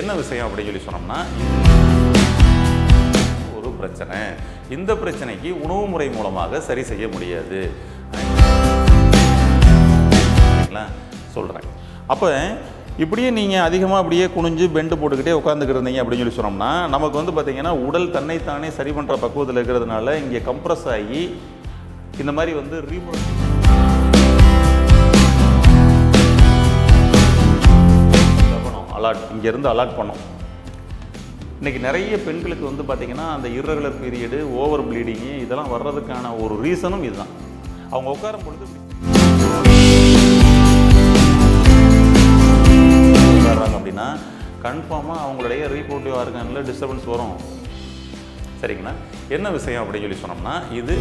என்ன விஷயம் அப்படின்னு சொல்லி சொன்னோம்னா ஒரு பிரச்சனை. இந்த பிரச்சனைக்கு உணவு முறை மூலமாக சரி செய்ய முடியாது. சொல்கிறேன் அப்போ இப்படியே நீங்கள் அதிகமாக அப்படியே குனிஞ்சு பெண்டு போட்டுக்கிட்டே உட்காந்துக்கிருந்தீங்க அப்படின்னு சொல்லி சொன்னோம்னா நமக்கு வந்து பார்த்திங்கன்னா உடல் தன்னைத்தானே சரி பண்ணுற பக்குவத்தில் இருக்கிறதுனால இங்கே கம்ப்ரஸ் ஆகி இந்த மாதிரி வந்து ரீமோட் அலாட் இங்கேருந்து அலாட் பண்ணோம். இன்றைக்கி நிறைய பெண்களுக்கு வந்து பார்த்திங்கன்னா அந்த irregular பீரியடு ஓவர் ப்ளீடிங்கு இதெல்லாம் வர்றதுக்கான ஒரு ரீசனும் இதுதான். அவங்க உட்காரும் பொழுது உட்காடுறாங்க அப்படின்னா கன்ஃபார்மாக அவங்களுடைய ரீப்ரோட்டிவ் ஆர்கனில் டிஸ்டர்பன்ஸ் வரும். சரிங்களா? என்ன விஷயம் அப்படின்னு சொல்லி சொன்னோம்னா இது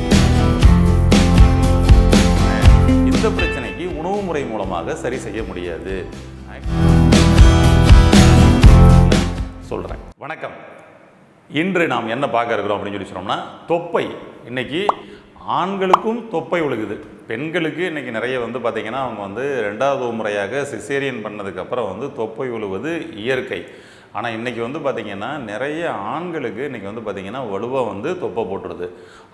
இந்த பிரச்சனைக்கு உணவு முறை மூலமாக சரி செய்ய முடியாது. சொல்கிறேன் வணக்கம். இன்று நாம் என்ன பார்க்க இருக்கிறோம் அப்படின்னு சொல்லி சொன்னோம்னா தொப்பை. இன்னைக்கு ஆண்களுக்கும் தொப்பை ஒழுகுது பெண்களுக்கு இன்றைக்கி நிறைய வந்து பார்த்திங்கன்னா அவங்க வந்து ரெண்டாவது முறையாக சிசேரியன் பண்ணதுக்கப்புறம் வந்து தொப்பை ஒழுவது இயற்கை. ஆனால் இன்றைக்கி வந்து பார்த்திங்கன்னா நிறைய ஆண்களுக்கு இன்றைக்கி வந்து பார்த்திங்கன்னா வலுவாக வந்து தொப்பை போட்டுருது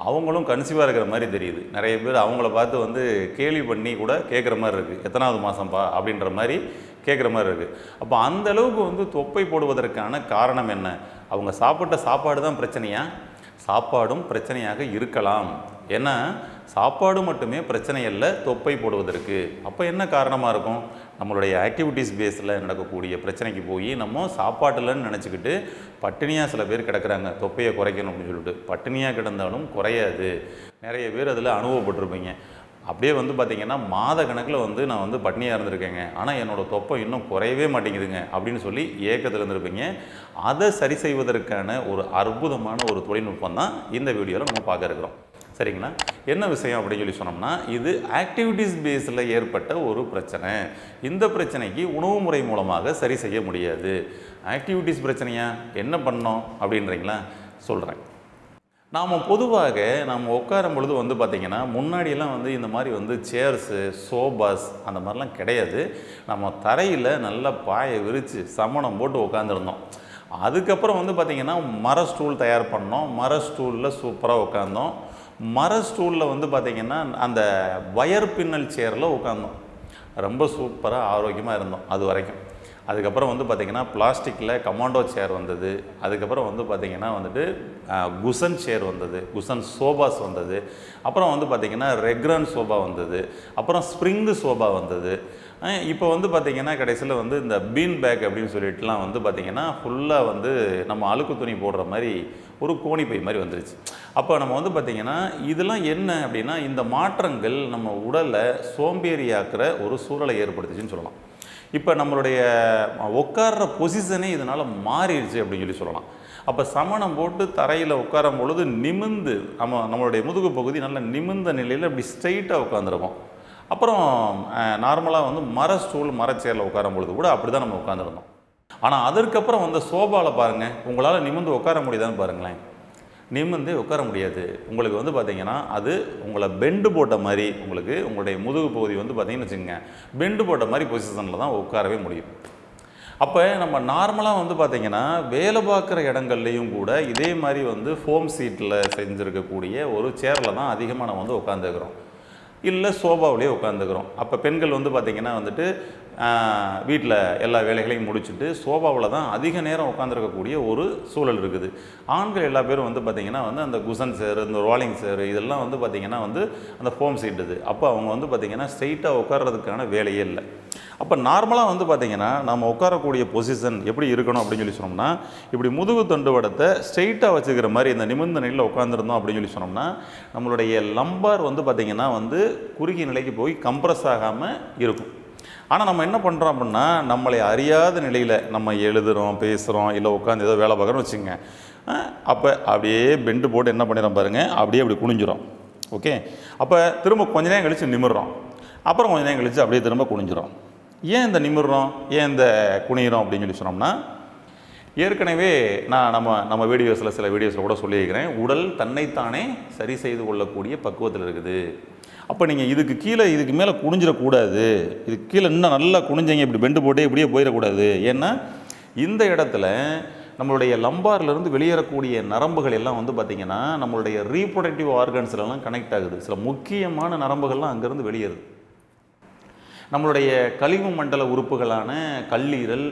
அவங்களும் கன்சீவாக இருக்கிற மாதிரி தெரியுது. நிறைய பேர் அவங்கள பார்த்து வந்து கேலி பண்ணி கூட கேட்குற மாதிரி இருக்குது எத்தனாவது மாதம்ப்பா அப்படின்ற மாதிரி கேட்குற மாதிரி இருக்குது அப்போ அந்த அளவுக்கு வந்து தொப்பை போடுவதற்கான காரணம் என்ன? அவங்க சாப்பிட்ட சாப்பாடு தான் பிரச்சனையா? சாப்பாடும் பிரச்சனையாக இருக்கலாம். ஏன்னா சாப்பாடு மட்டுமே பிரச்சனை இல்லை தொப்பை போடுவதற்கு. அப்போ என்ன காரணமாக இருக்கும்? நம்மளுடைய ஆக்டிவிட்டீஸ் பேஸில் நடக்கக்கூடிய பிரச்சனைக்கு போய் நம்ம சாப்பாட்டில்னு நினச்சிக்கிட்டு பட்டினியாக சில பேர் கிடக்கிறாங்க. தொப்பையை குறைக்கணும் அப்படின்னு சொல்லிட்டு. பட்டினியாக கிடந்தாலும் குறையாது. நிறைய பேர் அதில் அனுபவப்பட்டிருப்பீங்க. அப்படியே வந்து பார்த்திங்கன்னா மாத கணக்கில் வந்து நான் வந்து பட்னியாக இருந்திருக்கேங்க. ஆனால் என்னோடய தொப்பை இன்னும் குறையவே மாட்டேங்குதுங்க அப்படின்னு சொல்லி ஏக்கத்தில் இருந்திருப்பீங்க. அதை சரி செய்வதற்கான ஒரு அற்புதமான ஒரு தொழில்நுட்பம் தான் இந்த வீடியோவில் நம்ம பார்க்க இருக்கிறோம். சரிங்களா? என்ன விஷயம் அப்படின்னு சொல்லி சொன்னோம்னா இது ஆக்டிவிட்டீஸ் பேஸில் ஏற்பட்ட ஒரு பிரச்சனை. இந்த பிரச்சனைக்கு உணவு முறை மூலமாக சரி செய்ய முடியாது. ஆக்டிவிட்டீஸ் பிரச்சனையா? என்ன பண்ணோம் அப்படின்றீங்களா? சொல்கிறேன் நாம் பொதுவாக நாம் உட்காரும் பொழுது வந்து பார்த்திங்கன்னா முன்னாடியெல்லாம் வந்து இந்த மாதிரி வந்து சேர்ஸு சோபாஸ் அந்த மாதிரிலாம் கிடையாது. நம்ம தரையில் நல்லா பாயை விரித்து சமணம் போட்டு உட்காந்துருந்தோம் அதுக்கப்புறம் வந்து பார்த்திங்கன்னா மர ஸ்டூல் தயார் பண்ணோம். மர ஸ்டூலில் சூப்பராக உட்காந்தோம் மர ஸ்டூலில் வந்து பார்த்திங்கன்னா அந்த வயர் பின்னல் சேரில் உட்காந்தோம் ரொம்ப சூப்பராக ஆரோக்கியமாக இருந்தோம் அது வரைக்கும். அதுக்கப்புறம் வந்து பார்த்திங்கன்னா பிளாஸ்டிக்கில் கமாண்டோ சேர் வந்தது. அதுக்கப்புறம் வந்து பார்த்திங்கன்னா வந்துட்டு குசன் சேர் வந்தது. குசன் சோபாஸ் வந்தது. அப்புறம் வந்து பார்த்திங்கன்னா ரெக்ரான் சோபா வந்தது. அப்புறம் ஸ்ப்ரிங்கு சோபா வந்தது. இப்போ வந்து பார்த்திங்கன்னா கடைசியில் வந்து இந்த பீன் பேக் அப்படின்னு சொல்லிட்டுலாம் வந்து பார்த்திங்கன்னா ஃபுல்லாக வந்து நம்ம அழுக்கு துணி போடுற மாதிரி ஒரு கோணிப்பை மாதிரி வந்துருச்சு. அப்போ நம்ம வந்து பார்த்திங்கன்னா இதெல்லாம் என்ன அப்படின்னா இந்த மாற்றங்கள் நம்ம உடலை சோம்பேறியாக்குற ஒரு சூழலை ஏற்படுத்துச்சுன்னு சொல்லலாம். இப்போ நம்மளுடைய உட்கார்ற பொசிஷனே இதனால் மாறிடுச்சு அப்படின்னு சொல்லி சொல்லலாம். அப்போ சமணம் போட்டு தரையில் உட்காரும் பொழுது நிமிந்து நம்ம நம்மளுடைய முதுகு பகுதி நல்ல நிமிர்ந்த நிலையில் இப்படி ஸ்ட்ரைட்டாக உட்காந்துருக்கோம் அப்புறம் நார்மலாக வந்து மர ஸ்டூல் மரச்சேரில் உட்காரும் பொழுது கூட அப்படி தான் நம்ம உட்காந்துருந்தோம் ஆனால் அதற்கப்புறம் வந்த சோபாவில் பாருங்கள் உங்களால் நிமிர்ந்து உட்கார முடியுதான்னு பாருங்களேன். நிமிர்ந்து உட்கார முடியாது. உங்களுக்கு வந்து பார்த்தீங்கன்னா அது உங்களை பெண்டு போட்ட மாதிரி உங்களுக்கு உங்களுடைய முதுகு பகுதி வந்து பார்த்தீங்கன்னு வச்சுக்கோங்க பெண்டு போட்ட மாதிரி பொசிஷனில் தான் உட்காரவே முடியும். அப்போ நம்ம நார்மலாக வந்து பார்த்திங்கன்னா வேலை பார்க்குற இடங்கள்லையும் கூட இதே மாதிரி வந்து ஃபோம் சீட்டில் செஞ்சுருக்கக்கூடிய ஒரு சேரில் தான் அதிகமாக நம்ம வந்து உட்காந்துருக்குறோம் இல்லை சோபாவிலேயே உட்காந்துக்கிறோம். அப்போ பெண்கள் வந்து பார்த்திங்கன்னா வந்துட்டு வீட்டில் எல்லா வேலைகளையும் முடிச்சுட்டு சோபாவில் தான் அதிக நேரம் உட்காந்துருக்கக்கூடிய ஒரு சூழல் இருக்குது. ஆண்கள் எல்லா பேரும் வந்து பார்த்திங்கன்னா வந்து அந்த குசன் சேர் இந்த ரோலிங் சேர் இதெல்லாம் வந்து பார்த்திங்கன்னா வந்து அந்த ஃபோம் சீட் இது அப்போ அவங்க வந்து பார்த்திங்கன்னா ஸ்ட்ரெயிட்டாக உட்கார்றதுக்கான வேலையே இல்லை. அப்போ நார்மலாக வந்து பார்த்திங்கன்னா நம்ம உட்காரக்கூடிய பொசிஷன் எப்படி இருக்கணும் அப்படின்னு சொல்லி சொன்னோம்னா இப்படி முதுகு தண்டு வடத்தை ஸ்ட்ரெயிட்டாக வச்சுக்கிற மாதிரி இந்த நிமிர்ந்த நிலையில் உட்காந்துருந்தோம் அப்படின்னு சொல்லி சொன்னோம்னா நம்மளுடைய லம்பார் வந்து பார்த்திங்கன்னா வந்து குறுகிய நிலைக்கு போய் கம்ப்ரஸ் ஆகாமல் இருக்கும். ஆனால் நம்ம என்ன பண்ணுறோம் அப்படின்னா நம்மளை அறியாத நிலையில் நம்ம எழுதுகிறோம் பேசுகிறோம் இல்லை உட்காந்து ஏதோ வேலை பார்க்குறோம்னு வச்சுங்க அப்போ அப்படியே பெண்டு போட்டு என்ன பண்ணிடுறோம் பாருங்கள் அப்படியே அப்படி குனிஞ்சிரும். ஓகே அப்போ திரும்ப கொஞ்ச நேரம் கழித்து நிமிடுறோம் அப்புறம் கொஞ்ச நேரம் கழித்து அப்படியே திரும்ப குனிஞ்சிரும். ஏன் இந்த நிமிடுறோம் ஏன் இந்த குனிகிறோம் அப்படின்னு சொல்லி சொன்னோம்னா ஏற்கனவே நான் நம்ம நம்ம வீடியோஸில் சில வீடியோஸில் கூட சொல்லியிருக்கிறேன் உடல் தன்னைத்தானே சரி செய்து கொள்ளக்கூடிய பக்குவத்தில் இருக்குது. அப்போ நீங்கள் இதுக்கு கீழே இதுக்கு மேலே குனிஞ்சிடக்கூடாது. இதுக்கு கீழே இன்னும் நல்லா குனிஞ்சிங்க இப்படி பெண்டு போட்டே இப்படியே போயிடக்கூடாது. ஏன்னா இந்த இடத்துல நம்மளுடைய லம்பார்லேருந்து வெளியேறக்கூடிய நரம்புகள் எல்லாம் வந்து பார்த்திங்கன்னா நம்மளுடைய ரீப்ரொடக்டிவ் ஆர்கன்ஸ்லாம் கனெக்ட் ஆகுது. சில முக்கியமான நரம்புகள்லாம் அங்கேருந்து வெளியேறுது. நம்மளுடைய கழிவு மண்டல உறுப்புகளான கல்லீரல்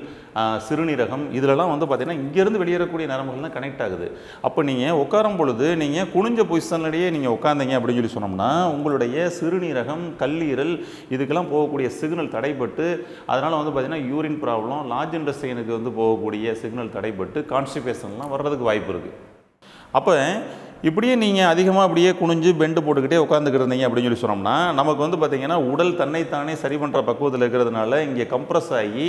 சிறுநீரகம் இதிலலாம் வந்து பார்த்திங்கன்னா இங்கேருந்து வெளியேறக்கூடிய நரம்புகள் தான் கனெக்ட் ஆகுது. அப்போ நீங்கள் உட்காரும் பொழுது நீங்கள் குனிஞ்ச பொசிஷன்லேயே நீங்கள் உட்காந்தீங்க அப்படின்னு சொல்லி சொன்னோம்னா உங்களுடைய சிறுநீரகம் கல்லீரல் இதுக்கெல்லாம் போகக்கூடிய சிக்னல் தடைப்பட்டு அதனால் வந்து பார்த்திங்கன்னா யூரின் ப்ராப்ளம் லார்ஜ் இண்டஸ்ட்ரியனுக்கு வந்து போகக்கூடிய சிக்னல் தடைப்பட்டு கான்ஸ்டிபேஷன்லாம் வர்றதுக்கு வாய்ப்பு இருக்குது அப்போ இப்படியே நீங்கள் அதிகமாக அப்படியே குனிஞ்சு பெண்டு போட்டுக்கிட்டே உட்காந்துக்கிருந்தீங்க அப்படின்னு சொல்லி சொன்னோம்னா நமக்கு வந்து பார்த்திங்கன்னா உடல் தன்னைத்தானே சரி பண்ணுற பக்குவத்தில் இருக்கிறதுனால இங்கே கம்ப்ரஸ் ஆகி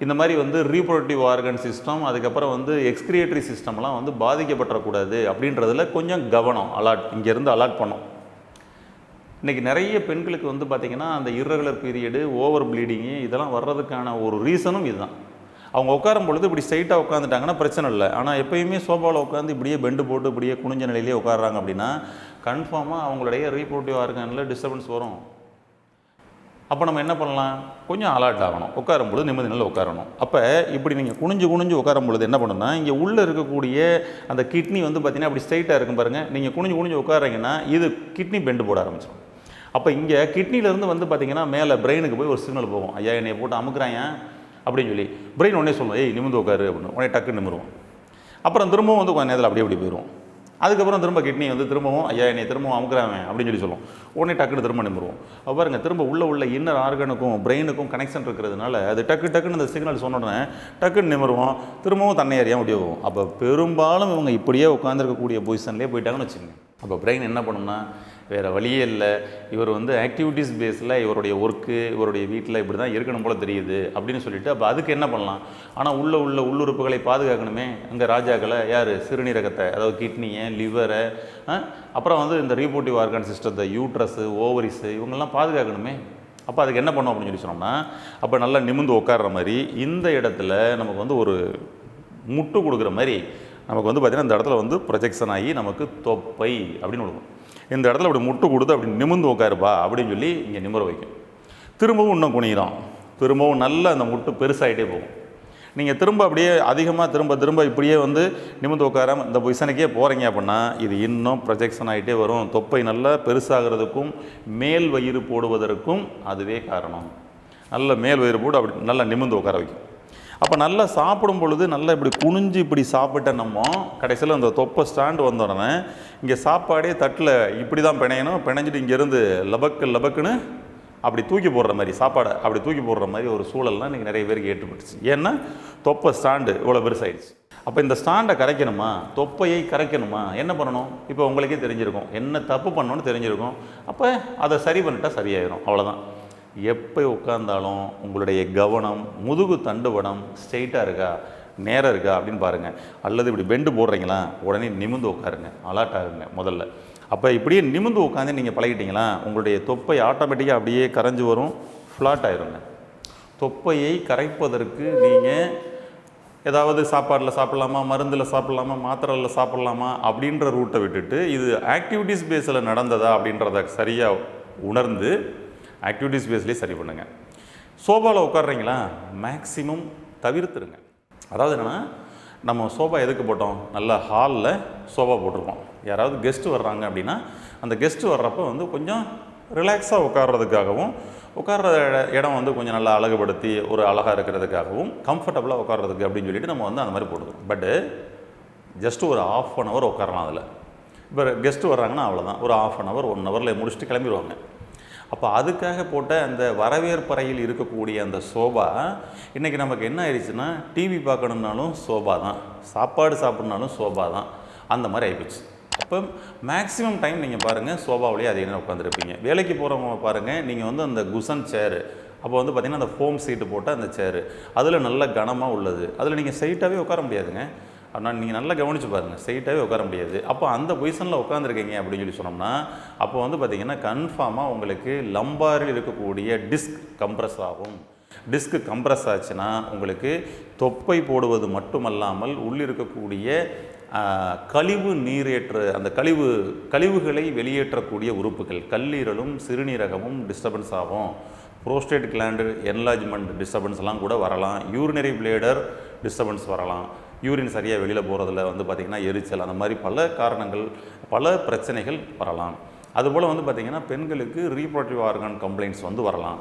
இந்த மாதிரி வந்து ரீப்ரொடக்டிவ் ஆர்கன் சிஸ்டம் அதுக்கப்புறம் வந்து எக்ஸ்கிரியேட்டரி சிஸ்டம்லாம் வந்து பாதிக்கப்படக்கூடாது அப்படின்றதுல கொஞ்சம் கவனம் அலாட் இங்கேருந்து அலாட் பண்ணோம் இன்றைக்கி நிறைய பெண்களுக்கு வந்து பார்த்திங்கன்னா அந்த இரகுலர் பீரியடு ஓவர் ப்ளீடிங்கு இதெல்லாம் வர்றதுக்கான ஒரு ரீசனும் இதுதான். அவங்க உட்காரும் பொழுது இப்படி ஸ்ட்ரைட்டாக உட்காந்துட்டாங்கன்னா பிரச்சனை இல்லை. ஆனால் எப்பயுமே சோஃபாவில் உட்காந்து இப்படியே பெண்டு போட்டு இப்படியே குனிஞ்ச நிலையிலே உட்காடுறாங்க அப்படின்னா கன்ஃபார்மாக அவங்களுடைய ரீப்ரொடக்டிவ் ஆர்கனில் டிஸ்டர்பன்ஸ் வரும். அப்போ நம்ம என்ன பண்ணலாம்? கொஞ்சம் அலர்ட் ஆகணும். உட்காரும் பொழுது நிம்மதி நிலையில் உட்காரணும். அப்போ இப்படி நீங்கள் குனிஞ்சு குனிஞ்சு உட்காரும் பொழுது என்ன பண்ணணும்னா இங்கே உள்ளே இருக்கக்கூடிய அந்த கிட்னி வந்து பார்த்தீங்கன்னா அப்படி ஸ்ட்ரைட்டாக இருக்கும் பாருங்கள் நீங்கள் குனிஞ்சு குனிஞ்சு உட்காரீங்கன்னா இது கிட்னி பெண்டு போட ஆரம்பிச்சிடும். அப்போ இங்கே கிட்னிலேருந்து வந்து பார்த்தீங்கன்னா மேலே பிரெயினுக்கு போய் ஒரு சிக்னல் போகும். ஐயா என்னைய போட்டு அமுக்குறாங்க அப்படின்னு சொல்லி பிரெயின் உடனே சொல்லும் ஏய் நிமிந்து உட்காரு அப்படின்னு. உடனே டக்குன்னு நிமிருவோம். அப்புறம் திரும்பவும் வந்து கொஞ்சம் நேரத்தில் அப்படியே அப்படி போயிடுவோம் அதுக்கப்புறம் திரும்ப கிட்னி வந்து திரும்பவும் ஐயா என்னை திரும்பவும் அமுக்குறாங்க அப்படின்னு சொல்லி சொல்லுவோம் உடனே டக்குன்னு திரும்ப நிமிடுவோம் அப்ப பாருங்க திரும்ப உள்ள உள்ள இன்னர் ஆர்கனுக்கும் பிரெயினுக்கும் கனெக்ஷன் இருக்கிறதுனால அது டக்கு டக்குன்னு அந்த சிக்னல் சொன்ன உடனே டக்குன்னு நிமிடுவோம் திரும்பவும் தன்னை அறியாமல் அப்படியே போவோம் அப்போ பெரும்பாலும் இவங்க இப்படியே உட்காந்துருக்கக்கூடிய பொசிஷன்லேயே போயிட்டாங்கன்னு வச்சுக்கோங்க. அப்போ பிரெயின் என்ன பண்ணும்னா வேறு வழியே இல்லை. இவர் வந்து ஆக்டிவிட்டீஸ் பேஸில் இவருடைய ஒர்க்கு இவருடைய வீட்டில் இப்படி தான் இருக்கணும் போல தெரியுது அப்படின்னு சொல்லிட்டு அப்போ அதுக்கு என்ன பண்ணலாம்? ஆனால் உள்ள உள்ள உள்ளுறுப்புகளை பாதுகாக்கணுமே. அங்கே ராஜாக்களை யார்? சிறுநீரகத்தை அதாவது கிட்னியை லிவரை அப்புறம் வந்து இந்த ரீபோட்டிவ் ஆர்கான் சிஸ்டத்தை யூட்ரஸு ஓவரிஸு இவங்கெல்லாம் பாதுகாக்கணுமே. அப்போ அதுக்கு என்ன பண்ணோம் அப்படின்னு சொல்லி சொன்னோம்னா அப்போ நல்லா நிமிந்து உட்கார்ற மாதிரி இந்த இடத்துல நமக்கு வந்து ஒரு முட்டு கொடுக்குற மாதிரி நமக்கு வந்து பார்த்திங்கன்னா இந்த இடத்துல வந்து ப்ரொஜெக்ஷன் ஆகி நமக்கு தொப்பை அப்படின்னு கொடுக்கும். இந்த இடத்துல அப்படி முட்டு கொடுத்து அப்படி நிமிந்து உட்காருப்பா அப்படின்னு சொல்லி இங்கே நிமிர வைக்கும். திரும்பவும் இன்னும் குனிகிறோம் திரும்பவும் நல்ல அந்த முட்டு பெருசாகிட்டே போகும். நீங்கள் திரும்ப அப்படியே அதிகமாக திரும்ப திரும்ப இப்படியே வந்து நிமிந்து உட்காராம இந்த பொசிஷனுக்கே போகிறீங்க அப்படின்னா இது இன்னும் ப்ரொஜெக்ஷன் ஆகிட்டே வரும். தொப்பை நல்லா பெருசாகிறதுக்கும் மேல் வயிறு போடுவதற்கும் அதுவே காரணம். நல்ல மேல் வயிறு போட்டு அப்படி நல்லா நிமிந்து உட்கார வைக்கும். அப்போ நல்லா சாப்பிடும் பொழுது நல்லா இப்படி குனிஞ்சு இப்படி சாப்பிட்ட நம்ம கடைசியில் அந்த தொப்பை ஸ்டாண்டு வந்த உடனே இங்கே சாப்பாடே தட்டில் இப்படி தான் பிணையணும் பிணைஞ்சிட்டு இங்கேருந்து லபக்கு லபக்குன்னு அப்படி தூக்கி போடுற மாதிரி சாப்பாடை அப்படி தூக்கி போடுற மாதிரி ஒரு சூழல்லாம் இன்றைக்கி நிறைய பேருக்கு ஏற்றுப்பட்டுச்சு ஏன்னா தொப்பை ஸ்டாண்டு இவ்வளோ பெருசாயிடுச்சு. அப்போ இந்த ஸ்டாண்டை கரைக்கணுமா? தொப்பையை கரைக்கணுமா? என்ன பண்ணணும்? இப்போ உங்களுக்கே தெரிஞ்சிருக்கும். என்ன தப்பு பண்ணணும்னு தெரிஞ்சிருக்கும். அப்போ அதை சரி பண்ணிட்டா சரியாயிடும் அவ்வளோதான் எப்போ உட்காந்தாலும் உங்களுடைய கவனம் முதுகு தண்டுவடம் ஸ்ட்ரெயிட்டாக இருக்கா நேரம் இருக்கா அப்படின்னு பாருங்கள் அல்லது இப்படி பெண்டு போடுறீங்களா உடனே நிமிந்து உட்காருங்க அலர்ட் ஆகுங்க முதல்ல. அப்போ இப்படியே நிமிந்து உட்காந்து நீங்கள் பழகிட்டீங்களா உங்களுடைய தொப்பை ஆட்டோமேட்டிக்காக அப்படியே கரைஞ்சு வரும் ஃப்ளாட் ஆயிருங்க. தொப்பையை கரைப்பதற்கு நீங்கள் ஏதாவது சாப்பாட்டில் சாப்பிட்லாமா மருந்தில் சாப்பிட்லாமா மாத்திரையில் சாப்பிட்லாமா அப்படின்ற ரூட்டை விட்டுட்டு இது ஆக்டிவிட்டீஸ் பேஸில் நடந்ததா அப்படின்றத சரியாக உணர்ந்து ஆக்டிவிட்டீஸ் பேஸ்லேயே சரி பண்ணுங்கள் சோஃபாவில் உட்காடுறீங்களா மேக்ஸிமம் தவிர்த்துருங்க. அதாவது என்னென்னா நம்ம சோஃபா எதுக்கு போட்டோம்? நல்ல ஹாலில் சோஃபா போட்டிருக்கோம். யாராவது கெஸ்ட்டு வர்றாங்க அப்படின்னா அந்த கெஸ்ட்டு வர்றப்போ வந்து கொஞ்சம் ரிலாக்ஸாக உட்கார்றதுக்காகவும் உட்கார்ற இடம் வந்து கொஞ்சம் நல்லா அழகுபடுத்தி ஒரு அழகாக இருக்கிறதுக்காகவும் கம்ஃபர்டபுளாக உட்காரதுக்கு அப்படின்னு சொல்லிட்டு நம்ம வந்து அந்த மாதிரி போட்டுக்கிறோம் பட்டு ஜஸ்ட் ஒரு ஆஃப் அன் ஹவர் உட்காரலாம் அதில். இப்போ கெஸ்ட்டு வர்றாங்கன்னா அவ்வளோதான் ஒரு ஆஃப் அன் ஹவர் ஒன் ஹவரில் முடிச்சுட்டு கிளம்பிடுவாங்க. அப்போ அதுக்காக போட்ட அந்த வரவேற்பறையில் இருக்கக்கூடிய அந்த சோபா இன்றைக்கி நமக்கு என்ன ஆயிடுச்சுன்னா டிவி பார்க்கணுன்னாலும் சோபா தான். சாப்பாடு சாப்பிட்னாலும் சோபா தான். அந்த மாதிரி ஆகிப்போச்சு அப்போ மேக்ஸிமம் டைம் நீங்கள் பாருங்கள் சோபாவிலேயே அதே நேரம் உட்காந்துருப்பீங்க வேலைக்கு போகிறவங்க பாருங்கள் நீங்கள் வந்து அந்த குசன் சேரு அப்போ வந்து பார்த்திங்கன்னா அந்த ஃபோம் சீட்டு போட்ட அந்த சேரு அதில் நல்ல கனமாக உள்ளது. அதில் நீங்கள் சைட்டாகவே உட்கார முடியாதுங்க. அப்படின்னா நீங்கள் நல்லா கவனித்து பாருங்கள் ஸ்ட்ரைட்டாகவே உட்கார முடியாது. அப்போ அந்த பொசிஷனில் உட்காந்துருக்கீங்க அப்படின்னு சொல்லி சொன்னோம்னா அப்போ வந்து பார்த்தீங்கன்னா கன்ஃபார்மாக உங்களுக்கு லம்பாரில் இருக்கக்கூடிய டிஸ்க் கம்ப்ரஸ் ஆகும். டிஸ்க் கம்ப்ரஸ் ஆச்சுன்னா உங்களுக்கு தொப்பை போடுவது மட்டுமல்லாமல் உள்ளிருக்கக்கூடிய கழிவு நீரேற்று அந்த கழிவு கழிவுகளை வெளியேற்றக்கூடிய உறுப்புகள் கல்லீரலும் சிறுநீரகமும் டிஸ்டர்பன்ஸ் ஆகும். புரோஸ்டேட் கிளாண்டு என்லாஜ்மெண்ட் டிஸ்டர்பன்ஸ்லாம் கூட வரலாம். யூரினரி பிளேடர் டிஸ்டர்பன்ஸ் வரலாம். யூரின் சரியாக வெளியில் போகிறதுல வந்து பார்த்திங்கன்னா எரிச்சல் அந்த மாதிரி பல காரணங்கள் பல பிரச்சனைகள் வரலாம். அதுபோல் வந்து பார்த்திங்கன்னா பெண்களுக்கு ரீப்ரொடக்டிவ் ஆர்கன் கம்ப்ளைண்ட்ஸ் வந்து வரலாம்.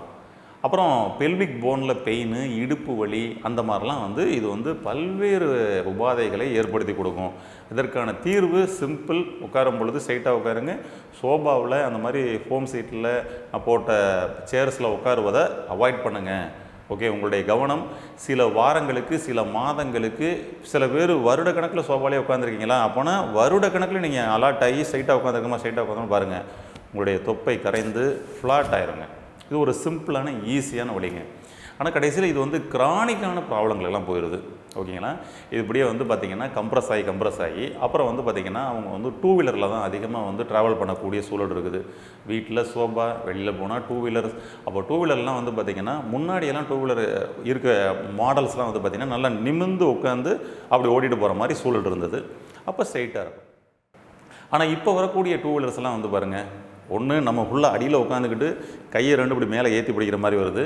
அப்புறம் பெல்விக் போனில் பெயின் இடுப்பு வலி அந்த மாதிரிலாம் வந்து இது வந்து பல்வேறு உபாதைகளை ஏற்படுத்தி கொடுக்கும். இதற்கான தீர்வு சிம்பிள் உட்காரும் பொழுது ஸ்ட்ரைட்டாக உட்காருங்க. சோபாவில் அந்த மாதிரி ஹோம் சீட்டில் போட்ட சேர்ஸில் உட்காருவதை அவாய்ட் பண்ணுங்கள் ஓகே? உங்களுடைய கவனம் சில வாரங்களுக்கு சில மாதங்களுக்கு சில பேர் வருட கணக்கில் சோபாலே உட்காந்துருக்கீங்களா அப்போனா வருட கணக்கில் நீங்கள் அலாட் ஆகி ஸ்ட்ரைட்டாக உட்காந்துருக்கமா ஸ்ட்ரைட்டாக உட்காந்து பாருங்கள் உங்களுடைய தொப்பை கரைந்து ஃப்ளாட் ஆயிருங்க. இது ஒரு சிம்பிளான ஈஸியான வழிங்க. ஆனால் கடைசியில் இது வந்து கிரானிக்கான ப்ராப்ளங்கள் எல்லாம் போயிடுது ஓகேங்களா? இது இப்படியே வந்து பார்த்திங்கன்னா கம்ப்ரஸ் ஆகி கம்ப்ரஸ் ஆகி அப்புறம் வந்து பார்த்திங்கன்னா அவங்க வந்து டூ வீலரில் தான் அதிகமாக வந்து ட்ராவல் பண்ணக்கூடிய சூழல் இருக்குது. வீட்டில் சோபா வெளியில் போனால் டூ வீலர் அப்போ டூ வீலர்லாம் வந்து பார்த்திங்கன்னா முன்னாடியெல்லாம் டூ வீலர் இருக்க மாடல்ஸ்லாம் வந்து பார்த்திங்கன்னா நல்லா நிமிர்ந்து உட்காந்து அப்படி ஓடிட்டு போகிற மாதிரி சூழல் இருந்தது. அப்போ ஸ்ட்ரைட்டாக இருக்கும். ஆனால் இப்போ வரக்கூடிய டூ வீலர்ஸ்லாம் வந்து பாருங்கள் ஒன்று நம்ம ஃபுல்லாக அடியில் உட்காந்துக்கிட்டு கையை ரெண்டு இப்படி மேலே ஏற்றி பிடிக்கிற மாதிரி வருது.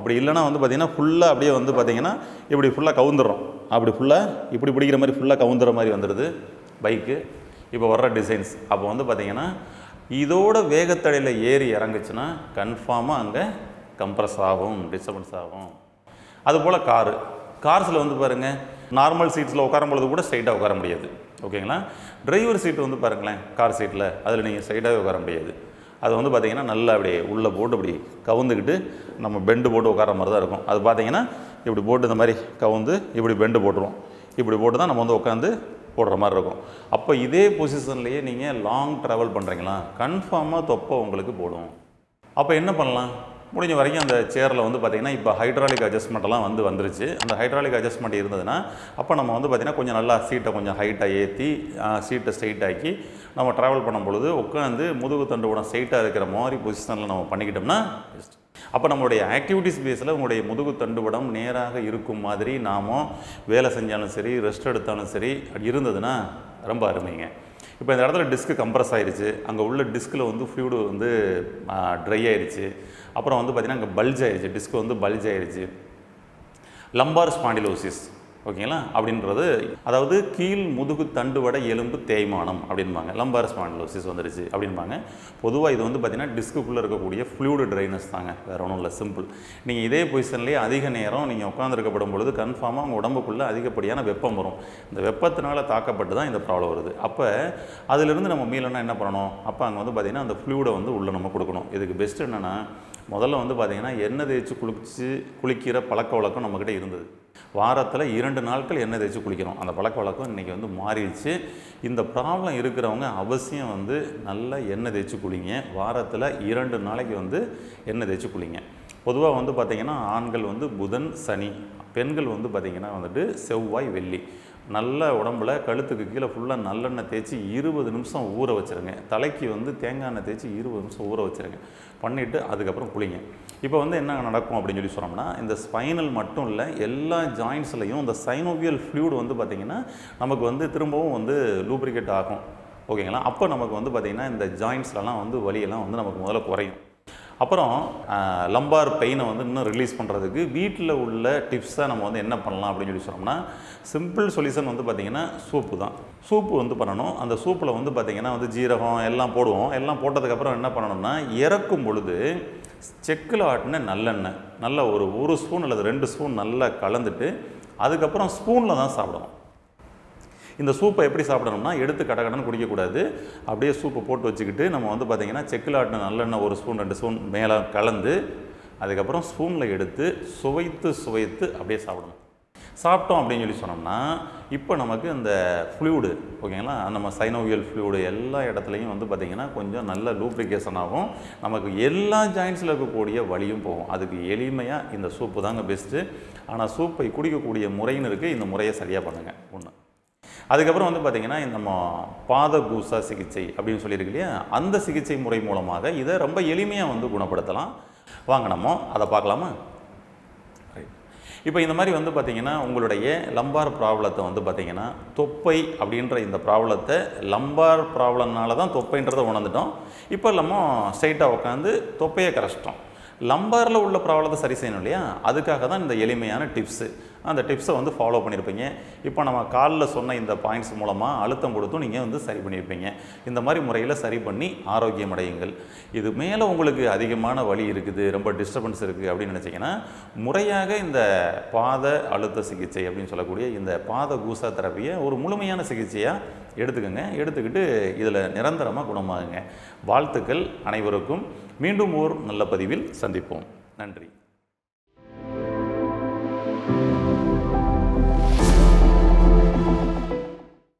அப்படி இல்லைன்னா வந்து பார்த்திங்கன்னா ஃபுல்லாக அப்படியே வந்து பார்த்திங்கன்னா இப்படி ஃபுல்லாக கவுந்துடுறோம். அப்படி ஃபுல்லாக இப்படி பிடிக்கிற மாதிரி ஃபுல்லாக கவுந்துற மாதிரி வந்துடுது பைக்கு இப்போ வர்ற டிசைன்ஸ் அப்போ வந்து பார்த்திங்கன்னா இதோட வேகத்தடையில் ஏறி இறங்குச்சுன்னா கன்ஃபார்மாக அங்கே கம்ப்ரஸ் ஆகும் டிஸ்டர்பன்ஸ் ஆகும். அதுபோல் காரு கார்ஸில் வந்து பாருங்கள் நார்மல் சீட்ஸில் உட்காரும் பொழுது கூட ஸ்ட்ரைட்டாக உட்கார முடியாது. ஓகேங்களா டிரைவர் சீட் வந்து பாருங்களேன் கார் சீட்டில் அதில் நீங்கள் ஸ்ட்ரைட்டாகவே உட்கார முடியாது. அது வந்து பார்த்திங்கன்னா நல்லா அப்படியே உள்ளே போட்டு அப்படி கவுந்துக்கிட்டு நம்ம பெண்டு போட்டு உட்கார மாதிரி தான் இருக்கும். அது பார்த்தீங்கன்னா இப்படி போட்டு இந்த மாதிரி கவுந்து இப்படி பெண்டு போட்டுருவோம் இப்படி போட்டு தான் நம்ம வந்து உட்காந்து போடுற மாதிரி இருக்கும். அப்போ இதே பொசிஷன்லேயே நீங்கள் லாங் ட்ராவல் பண்ணுறீங்களா கன்ஃபார்மாக தொப்பை உங்களுக்கு போடும். அப்போ என்ன பண்ணலாம்? முடிஞ்ச வரைக்கும் அந்த சேரில் வந்து பார்த்திங்கன்னா இப்போ ஹைட்ராலிக் அட்ஜஸ்ட்மெண்ட்லாம் வந்து வந்துருச்சு. அந்த ஹைட்ராலிக் அட்ஜஸ்ட்மெண்ட் இருந்ததுன்னா அப்போ நம்ம வந்து பார்த்திங்கன்னா கொஞ்சம் நல்லா சீட்டை கொஞ்சம் ஹைட்டாக ஏற்றி சீட்டை ஸ்ட்ரைட் ஆக்கி நம்ம ட்ராவல் பண்ணும் பொழுது உட்காந்து முதுகு தண்டுவடம் ஸ்ட்ரைட்டாக இருக்கிற மாதிரி பொசிஷனில் நம்ம பண்ணிக்கிட்டோம்னா பெஸ்ட் அப்போ நம்மளுடைய ஆக்டிவிட்டிஸ் பேஸில் உங்களுடைய முதுகு தண்டுவடம் நேராக இருக்கும் மாதிரி நாம வேலை செஞ்சாலும் சரி ரெஸ்ட் எடுத்தாலும் சரி அப்படி இருந்ததுன்னா ரொம்ப அருமைங்க. இப்போ இந்த இடத்துல டிஸ்க்கு கம்ப்ரஸ் ஆயிடுச்சு அங்கே உள்ள டிஸ்கில் வந்து ஃப்ளூடு வந்து ட்ரை ஆயிடுச்சு அப்புறம் வந்து பார்த்திங்கன்னா அங்கே பல்ஜ் ஆயிடுச்சு டிஸ்க் வந்து பல்ஜ் ஆயிடுச்சு லம்பார் ஸ்பாண்டிலோசிஸ் ஓகேங்களா? அப்படின்றது அதாவது கீழ் முதுகு தண்டுவட எலும்பு தேய்மானம் அப்படின்பாங்க. லம்பார் ஸ்பாண்டிலோசிஸ் வந்துருச்சு அப்படின்பாங்க. பொதுவாக இது வந்து பார்த்திங்கன்னா டிஸ்க்குள்ளே இருக்கக்கூடிய ஃப்ளூடு ட்ரைனஸ் தாங்க. வேறு ஒன்றும் இல்லை சிம்பிள் நீங்கள் இதே பொசிஷன்லேயே அதிக நேரம் நீங்கள் உட்காந்துருக்கப்படும் பொழுது கன்ஃபார்மாக உங்கள் உடம்புக்குள்ளே அதிகப்படியான வெப்பம் வரும். இந்த வெப்பத்தினால் தாக்கப்பட்டு தான் இந்த ப்ராப்ளம் வருது. அப்போ அதிலிருந்து நம்ம மீளனா என்ன பண்ணணும்? அப்போ அங்கே வந்து பார்த்திங்கன்னா அந்த ஃப்ளூடை வந்து உள்ளே நம்ம கொடுக்கணும். இதுக்கு பெஸ்ட் என்னென்னா முதல்ல வந்து பார்த்திங்கன்னா எண்ணெய் தேய்ச்சி குளிச்சு குளிக்கிற பழக்க வழக்கம் நம்மக்கிட்ட இருந்தது. வாரத்தில் இரண்டு நாட்கள் எண்ணெய் தேய்ச்சி குளிக்கிறோம். அந்த பழக்க வழக்கம் இன்றைக்கி வந்து மாறிடுச்சு. இந்த ப்ராப்ளம் இருக்கிறவங்க அவசியம் வந்து நல்லா எண்ணெய் தேய்ச்சி குளிங்க. வாரத்தில் இரண்டு நாளைக்கு வந்து எண்ணெய் தேய்ச்சி குளிங்க. பொதுவாக வந்து பார்த்திங்கன்னா ஆண்கள் வந்து புதன் சனி பெண்கள் வந்து பார்த்திங்கன்னா வந்துட்டு செவ்வாய் வெள்ளி. நல்ல உடம்புல கழுத்துக்கு கீழே ஃபுல்லாக நல்லெண்ணெய் தேய்ச்சி இருபது நிமிஷம் ஊற வச்சுருங்க. தலைக்கு வந்து தேங்காய் எண்ணெய் தேய்ச்சி இருபது நிமிஷம் ஊற வச்சுருங்க. பண்ணிவிட்டு அதுக்கப்புறம் குளிங்க. இப்போ வந்து என்ன நடக்கும் அப்படின்னு சொல்லி சொன்னோம்னா இந்த ஸ்பைனல் மட்டும் இல்லை எல்லா ஜாயின்ஸ்லையும் இந்த சைனோவியல் ஃப்ளூட் வந்து பார்த்திங்கன்னா நமக்கு வந்து திரும்பவும் வந்து லூப்ரிகேட் ஆகும். ஓகேங்களா அப்போ நமக்கு வந்து பார்த்திங்கன்னா இந்த ஜாயின்ஸ்லலாம் வந்து வலியெல்லாம் வந்து நமக்கு முதல்ல குறையும். அப்புறம் லம்பார் பெயினை வந்து இன்னும் ரிலீஸ் பண்ணுறதுக்கு வீட்டில் உள்ள டிப்ஸை நம்ம வந்து என்ன பண்ணலாம் அப்படின்னு சொல்லி சொன்னோம்னா சிம்பிள் சொல்யூஷன் வந்து பார்த்திங்கன்னா சூப்பு தான். சூப்பு வந்து பண்ணணும். அந்த சூப்பில் வந்து பார்த்திங்கன்னா வந்து ஜீரகம் எல்லாம் போடுவோம். எல்லாம் போட்டதுக்கப்புறம் என்ன பண்ணணும்னா இறக்கும் பொழுது செக்கில் ஆட்டின நல்லெண்ணெய் நல்ல ஒரு ஒரு ஸ்பூன் அல்லது ரெண்டு ஸ்பூன் நல்லா கலந்துட்டு அதுக்கப்புறம் ஸ்பூனில் தான் சாப்பிடணும். இந்த சூப்பை எப்படி சாப்பிடணும்னா எடுத்து கடகடன்னு குடிக்கக்கூடாது. அப்படியே சூப்பை போட்டு வச்சுக்கிட்டு நம்ம வந்து பார்த்திங்கன்னா செக்கில் ஆட்டின நல்லெண்ணெய் ஒரு ஸ்பூன் ரெண்டு ஸ்பூன் மேலே கலந்து அதுக்கப்புறம் ஸ்பூனில் எடுத்து சுவைத்து சுவைத்து அப்படியே சாப்பிடணும். சாப்பிட்டோம் அப்படின்னு சொல்லி சொன்னோம்னா இப்போ நமக்கு இந்த ஃப்ளூடு ஓகேங்களா? நம்ம சைனோவியல் ஃப்ளூடு எல்லா இடத்துலையும் வந்து பார்த்திங்கன்னா கொஞ்சம் நல்ல லூப்ளிகேஷன் ஆகும். நமக்கு எல்லா ஜாயின்ஸில் இருக்கக்கூடிய வழியும் போகும். அதுக்கு எளிமையாக இந்த சூப்பு தாங்க பெஸ்ட்டு ஆனால் சூப்பை குடிக்கக்கூடிய முறைன்னு இருக்குது இந்த முறையை சரியாக பண்ணுங்கள் ஒன்று அதுக்கப்புறம் வந்து பார்த்திங்கன்னா நம்ம பாத பூசா சிகிச்சை அப்படின்னு சொல்லியிருக்கு இல்லையா? அந்த சிகிச்சை முறை மூலமாக இதை ரொம்ப எளிமையாக வந்து குணப்படுத்தலாம். வாங்க நம்ம அதை பார்க்கலாமா? ரைட் இப்போ இந்த மாதிரி வந்து பார்த்திங்கன்னா உங்களுடைய லம்பார் ப்ராப்ளத்தை வந்து பார்த்திங்கன்னா தொப்பை அப்படின்ற இந்த ப்ராப்ளத்தை லம்பார் ப்ராப்ளம்னால தான் தொப்பைன்றதை உணர்ந்துட்டோம். இப்போ நம்ம ஸ்ட்ரைட்டாக உட்காந்து தொப்பையை கரைச்சிட்டோம். லம்பாரில் உள்ள ப்ராப்ளத்தை சரி செய்யணும் இல்லையா? அதுக்காக தான் இந்த எளிமையான டிப்ஸு அந்த டிப்ஸை வந்து ஃபாலோ பண்ணியிருப்பீங்க இப்போ நம்ம காலில் சொன்ன இந்த பாயிண்ட்ஸ் மூலமாக அழுத்தம் கொடுத்தும் நீங்கள் வந்து சரி பண்ணியிருப்பீங்க இந்த மாதிரி முறையில் சரி பண்ணி ஆரோக்கியம் அடையுங்கள். இது மேலே உங்களுக்கு அதிகமான வழி இருக்குது ரொம்ப டிஸ்டர்பன்ஸ் இருக்குது அப்படின்னு நினச்சிங்கன்னா முறையாக இந்த பாத அழுத்த சிகிச்சை அப்படின்னு சொல்லக்கூடிய இந்த பாத கூசா தெரப்பியை ஒரு முழுமையான சிகிச்சையாக எடுத்துக்கோங்க. எடுத்துக்கிட்டு இதில் நிரந்தரமாக குணமாகுங்க. வாழ்த்துக்கள் அனைவருக்கும். மீண்டும் ஓர் நல்ல பதிவில் சந்திப்போம். நன்றி.